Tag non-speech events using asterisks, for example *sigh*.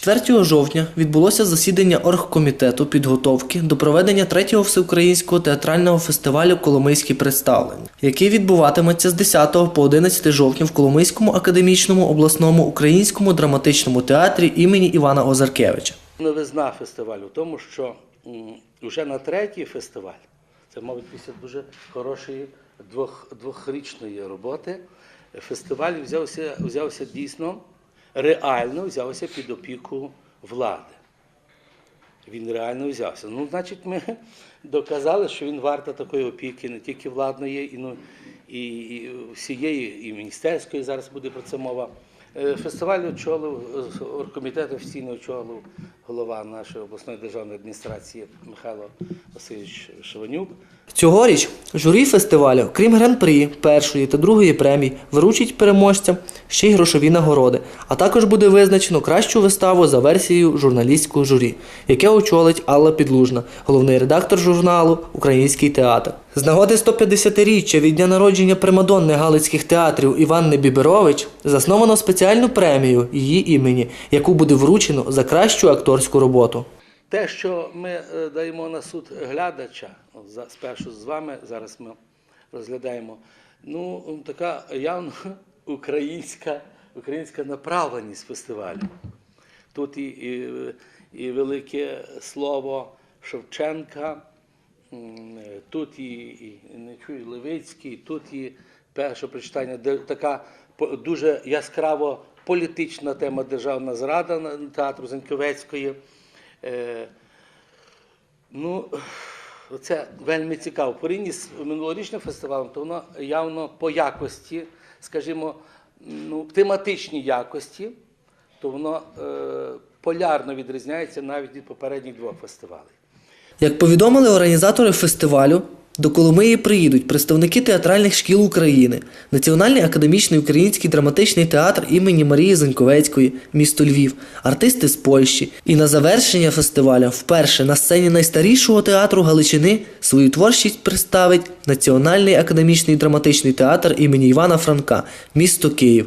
4 жовтня відбулося засідання оргкомітету підготовки до проведення третього всеукраїнського театрального фестивалю Коломийські представлення, який відбуватиметься з 10 по 11 жовтня в Коломийському академічному обласному українському драматичному театрі імені Івана Озаркевича. Новизна фестивалю в тому, що вже на третій фестиваль, це, мабуть, після дуже хорошої двох, двохрічної роботи, фестиваль взявся, взявся дійсно реально взявся під опіку влади. Він реально взявся. Ну, значить, ми доказали, що він варта такої опіки, не тільки владної, і, ну, і, і всієї, і міністерської зараз буде про це мова. Е, Фестиваль очолив, е, оргкомітет офіційно очолив голова нашої обласної державної адміністрації Михайло Васильович Шеванюк. Цьогоріч журі фестивалю, крім гран-прі першої та другої премій, вручить переможцям ще й грошові нагороди, а також буде визначено кращу виставу за версією журналістського журі, яке очолить Алла Підлужна, головний редактор журналу Український театр. З нагоди 150-річчя від дня народження примадонни Галицьких театрів Іванни Біберович засновано спеціальну премію її імені, яку буде вручено за кращу акторську роботу. Те, що ми е, даємо на суд глядача, спершу з вами, зараз ми розглядаємо, ну, така явно *laughs* українська, українська направленість фестивалю. Тут і, і, і велике слово Шевченка, е, тут і, і не чую Левицький, тут і перше прочитання, де така дуже яскраво політична тема державна зрада театру Заньковецької. Е, Ну, це вельми цікаво. Порівні з минулорічним фестивалем, то воно явно по якості, скажімо, ну, тематичній якості, то воно е, полярно відрізняється навіть від попередніх двох фестивалей. Як повідомили організатори фестивалю, до Коломиї приїдуть представники театральних шкіл України, Національний академічний український драматичний театр імені Марії Заньковецької, місто Львів, артисти з Польщі. І на завершення фестивалю вперше на сцені найстарішого театру Галичини свою творчість представить Національний академічний драматичний театр імені Івана Франка, місто Київ.